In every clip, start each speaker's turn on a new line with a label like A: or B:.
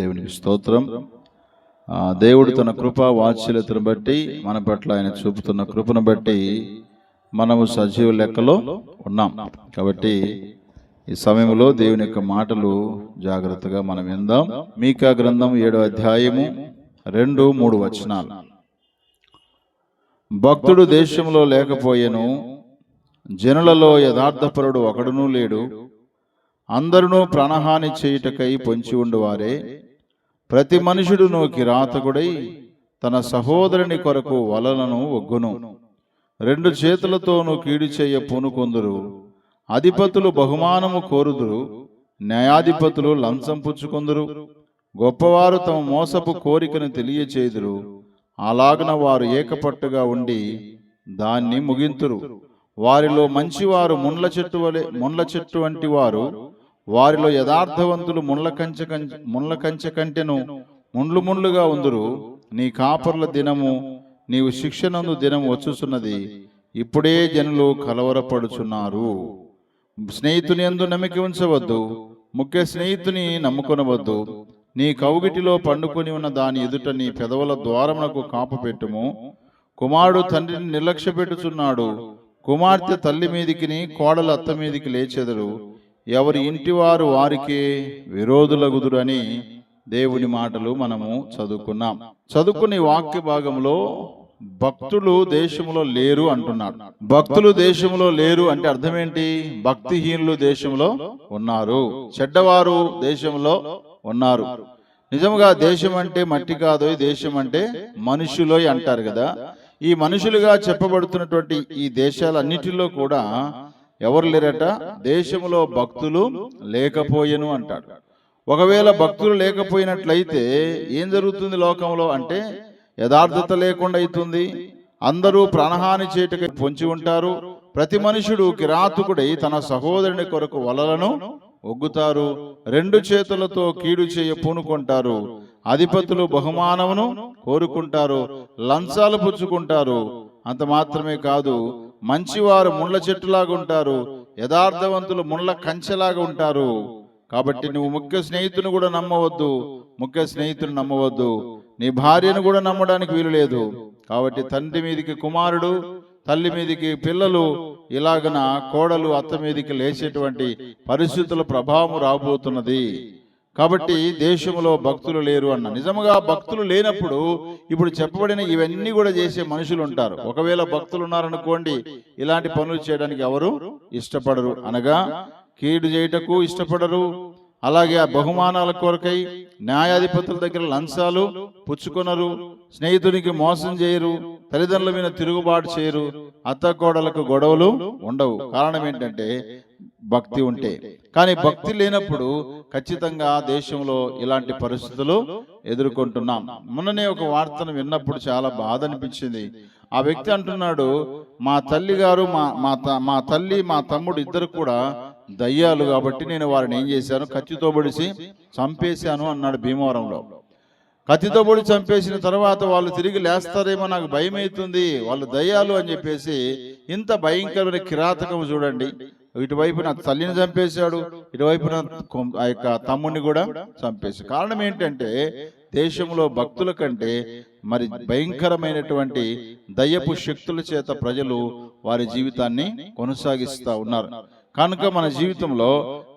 A: దేవునికి స్తోత్రం. దేవుడు తన కృప వాత్సల్యతను బట్టి మన పట్ల ఆయన చూపుతున్న కృపను బట్టి మనము సజీవ లెక్కలో ఉన్నాం. కాబట్టి ఈ సమయంలో దేవుని యొక్క మాటలు జాగ్రత్తగా మనం విందాం. మీకా గ్రంథం ఏడో అధ్యాయము రెండు మూడు వచనాలు. భక్తుడు దేశంలో లేకపోయేను జనులలో యథార్థపరుడు ఒకడునూ లేడు. అందరును ప్రాణహాని చేయుటకై పొంచి ఉండువారే. ప్రతి మనుషుడును కిరాతకుడై తన సహోదరుని కొరకు వలలను ఒగ్గును. రెండు చేతులతోనూ కీడు చేయ పూనుకొందురు. అధిపతులు బహుమానము కోరుదురు. న్యాయాధిపతులు లంచం పుచ్చుకొందురు. గొప్పవారు తమ మోసపు కోరికను తెలియచేదురు. అలాగన వారు ఏకపట్టుగా ఉండి దాన్ని ముగింతురు. వారిలో మంచివారు ముండ్ల చెట్టు వలె ముండ్ల చెట్టు వంటి వారు వారిలో యథార్థవంతులు ముండ్ల కంచె కంచె ముండ్ల కంచె కంటెను ముండ్లు ముండ్లుగా ఉందురు. నీ కాపర్ల దినము నీవు శిక్షణందు దినం వచ్చుచున్నది. ఇప్పుడే జనులు కలవరపడుచున్నారు. స్నేహితుని ఎందు నమ్మిక ఉంచవద్దు. ముఖ్య స్నేహితుని నమ్ముకొనవద్దు. నీ కౌగిటిలో పండుకొని ఉన్న దాని ఎదుట నీ పెదవుల ద్వారమునకు కాపు పెట్టుము. కుమారుడు తండ్రిని నిర్లక్ష్య పెట్టుచున్నాడు. కుమార్తె తల్లి మీదికిని కోడలు అత్త మీదికి లేచెదరు. ఎవరి ఇంటివారు వారికే విరోధులగుదురు అని దేవుని మాటలు మనము చదువుకున్నాం. చదువుకునే వాక్య భాగంలో భక్తులు దేశంలో లేరు అంటున్నాడు భక్తులు దేశంలో లేరు అంటే అర్థం ఏంటి భక్తిహీనులు దేశంలో ఉన్నారు. చెడ్డవారు దేశంలో ఉన్నారు. నిజంగా దేశం అంటే మట్టి కాదు దేశం అంటే మనుషులోయ్ అంటారు కదా. ఈ మనుషులుగా చెప్పబడుతున్నటువంటి ఈ దేశాలన్నిటిలో కూడా ఎవరు లేరట? దేశంలో భక్తులు లేకపోయెను అంటాడు. ఒకవేళ భక్తులు లేకపోయినట్లయితే ఏం జరుగుతుంది లోకంలో అంటే యథార్థత లేకుండా అవుతుంది అందరూ ప్రాణహాని చేటుకు పొంచి ఉంటారు. ప్రతి మనుషుడు కిరాతకుడై తన సహోదరుని కొరకు వలలను ఒగ్గుతారు. రెండు చేతులతో కీడు చేయ పూనుకుంటారు. అధిపతులు బహుమానమును కోరుకుంటారు. లంచాలు పుచ్చుకుంటారు. అంత మాత్రమే కాదు మంచివారు ముండ్ల చెట్టులాగా ఉంటారు యథార్థవంతులు ముండ్ల కంచెలాగా ఉంటారు. కాబట్టి నువ్వు ముఖ్య స్నేహితుని కూడా నమ్మవద్దు ముఖ్య స్నేహితుని నమ్మవద్దు. నీ భార్యను కూడా నమ్మడానికి వీలు లేదు. కాబట్టి తండ్రి మీదికి కుమారుడు తల్లి మీదికి పిల్లలు ఇలాగన కోడలు అత్త మీదికి లేచేటువంటి పరిస్థితుల ప్రభావం రాబోతున్నది. కాబట్టి దేశంలో భక్తులు లేరు అన్న. నిజముగా భక్తులు లేనప్పుడు ఇప్పుడు చెప్పబడిన ఇవన్నీ కూడా చేసే మనుషులు ఉంటారు. ఒకవేళ భక్తులు ఉన్నారనుకోండి ఇలాంటి పనులు చేయడానికి ఎవరు ఇష్టపడరు. అనగా కీడు చేయుటకు ఇష్టపడరు. అలాగే ఆ బహుమానాల కొరకై న్యాయాధిపతుల దగ్గర లంచాలు పుచ్చుకొనరు. స్నేహితునికి మోసం చేయరు. తల్లిదండ్రుల మీద తిరుగుబాటు చేయరు. అత్త కోడలకు గొడవలు ఉండవు. కారణం ఏంటంటే భక్తి ఉంటే. కానీ భక్తి లేనప్పుడు ఖచ్చితంగా దేశంలో ఇలాంటి పరిస్థితులు ఎదుర్కొంటున్నాం. మొన్ననే ఒక వార్తను విన్నప్పుడు చాలా బాధ అనిపించింది. ఆ వ్యక్తి అంటున్నాడు మా తల్లి గారు మా మా త- మా తల్లి మా తమ్ముడు ఇద్దరు కూడా దయ్యాలు కాబట్టి నేను వారిని ఏం చేశాను? కత్తితో పొడిసి చంపేశాను అన్నాడు భీమవరంలో. కత్తితో పొడి చంపేసిన తర్వాత వాళ్ళు తిరిగి లేస్తారేమో నాకు భయం అవుతుంది వాళ్ళు దయ్యాలు అని చెప్పేసి ఇంత భయంకరమైన కిరాతకం చూడండి. ఇటువైపు నా తల్లిని చంపేశాడు ఇటువైపు నా కొం- ఆ యొక్క తమ్ముడిని కూడా చంపేశాడు. కారణం ఏంటంటే దేశంలో భక్తుల కంటే మరి భయంకరమైనటువంటి దయ్యపు శక్తుల చేత ప్రజలు వారి జీవితాన్ని కొనసాగిస్తా ఉన్నారు. కనుక మన జీవితంలో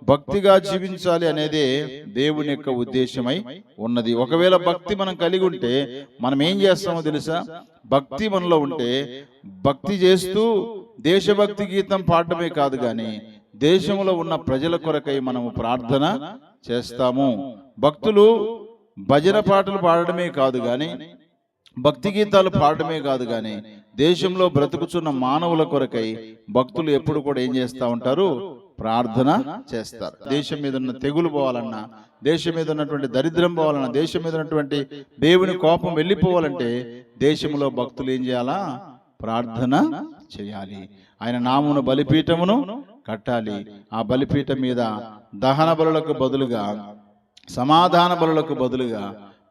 A: భక్తిగా జీవించాలి అనేదే దేవుని యొక్క ఉద్దేశమై ఉన్నది. ఒకవేళ భక్తి మనం కలిగి ఉంటే మనం ఏం చేస్తామో తెలుసా? భక్తి మనలో ఉంటే భక్తి చేస్తూ దేశభక్తి గీతం పాడటమే కాదు కానీ దేశంలో ఉన్న ప్రజల కొరకై మనము ప్రార్థన చేస్తాము. భక్తులు భజన పాటలు పాడడమే కాదు కానీ భక్తి గీతాలు పాడటమే కాదు కానీ దేశంలో బ్రతుకుచున్న మానవుల కొరకై భక్తులు ఎప్పుడు కూడా ఏం చేస్తూ ఉంటారు? ప్రార్థన చేస్తారు. దేశం మీద ఉన్న తెగులు పోవాలన్నా దేశం మీద ఉన్నటువంటి దరిద్రం పోవాలన్నా దేశం మీద ఉన్నటువంటి దేవుని కోపం వెళ్ళిపోవాలంటే దేశంలో భక్తులు ఏం చేయాలా? ప్రార్థన చేయాలి. ఆయన నామును బలిపీఠమును కట్టాలి. ఆ బలిపీఠం మీద దహన బలులకు బదులుగా సమాధాన బలులకు బదులుగా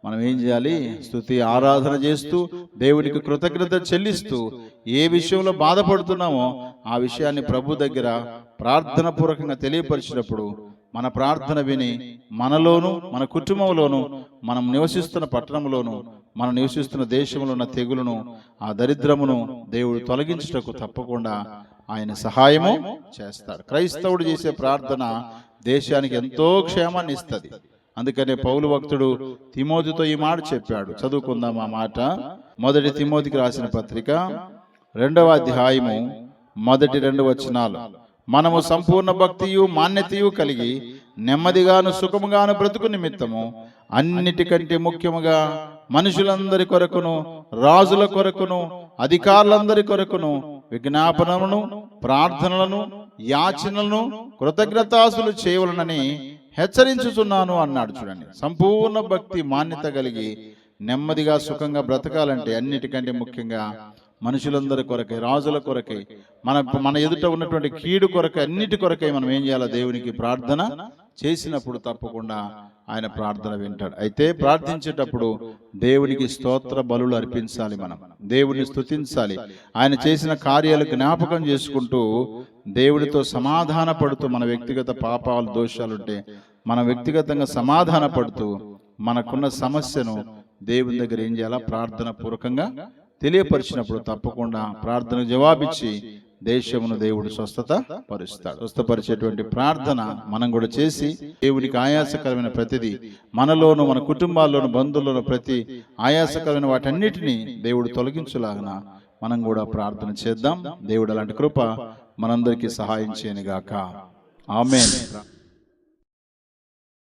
A: మనం ఏం చేయాలి? స్తుతి ఆరాధన చేస్తూ దేవుడికి కృతజ్ఞత చెల్లిస్తూ ఏ విషయంలో బాధపడుతున్నామో ఆ విషయాన్ని ప్రభు దగ్గర ప్రార్థన పూర్వకంగా తెలియపరిచినప్పుడు మన ప్రార్థన విని మనలోను మన కుటుంబంలోను మనం నివసిస్తున్న పట్టణంలోను మనం నివసిస్తున్న దేశంలో ఉన్న తెగులను ఆ దరిద్రమును దేవుడు తొలగించుటకు తప్పకుండా ఆయన సహాయము చేస్తాడు క్రైస్తవుడు చేసే ప్రార్థన దేశానికి ఎంతో క్షేమాన్ని ఇస్తుంది. అందుకనే పౌలు భక్తుడు తిమోతితో ఈ మాట చెప్పాడు. చదువుకుందాం ఆ మాట. మొదటి తిమోతికి రాసిన పత్రిక రెండవ అధ్యాయము మొదటి రెండు వచనాలు. మనము సంపూర్ణ భక్తియు మాన్యతయు కలిగి నెమ్మదిగాను సుఖముగాను బ్రతుకు నిమిత్తము అన్నిటికంటే ముఖ్యముగా మనుషులందరి కొరకును రాజుల కొరకును అధికారులందరి కొరకును విజ్ఞాపనలను ప్రార్థనలను యాచనలను కృతజ్ఞతాసులు చేయవలనని హెచ్చరించుచున్నాను అన్నాడు చూడండి. సంపూర్ణ భక్తి మాన్యత కలిగి నెమ్మదిగా సుఖంగా బ్రతకాలంటే అన్నిటికంటే ముఖ్యంగా మనుషులందరి కొరకై రాజుల కొరకై మన మన ఎదుట ఉన్నటువంటి కీడు కొరకై అన్నిటి కొరకై మనం ఏం చేయాలి? దేవునికి ప్రార్థన చేసినప్పుడు తప్పకుండా ఆయన ప్రార్థన వింటాడు. అయితే ప్రార్థించేటప్పుడు దేవునికి స్తోత్ర బలులు అర్పించాలి మనం. దేవుని స్థుతించాలి ఆయన చేసిన కార్యాలు జ్ఞాపకం చేసుకుంటూ దేవుడితో సమాధాన పడుతూ మన వ్యక్తిగత పాపాలు దోషాలుంటే మన వ్యక్తిగతంగా సమాధాన పడుతూ మనకున్న సమస్యను దేవుని దగ్గర ఏం చేయాలా? ప్రార్థన పూర్వకంగా తెలియపరిచినప్పుడు తప్పకుండా ప్రార్థన జవాబిచ్చి దేశమును దేవుడు స్వస్థత పరుస్తాడు. స్వస్థపరిచేటువంటి ప్రార్థన మనం కూడా చేసి దేవునికి ఆయాసకరమైన ప్రతిదీ మనలోను మన కుటుంబాల్లోను బంధువుల్లోను ప్రతి ఆయాసకరమైన వాటన్నిటిని దేవుడు తొలగించులాగన మనం కూడా ప్రార్థన చేద్దాం. దేవుడు అలాంటి కృప మనందరికీ సహాయం చేయనుగాక. ఆమెన్.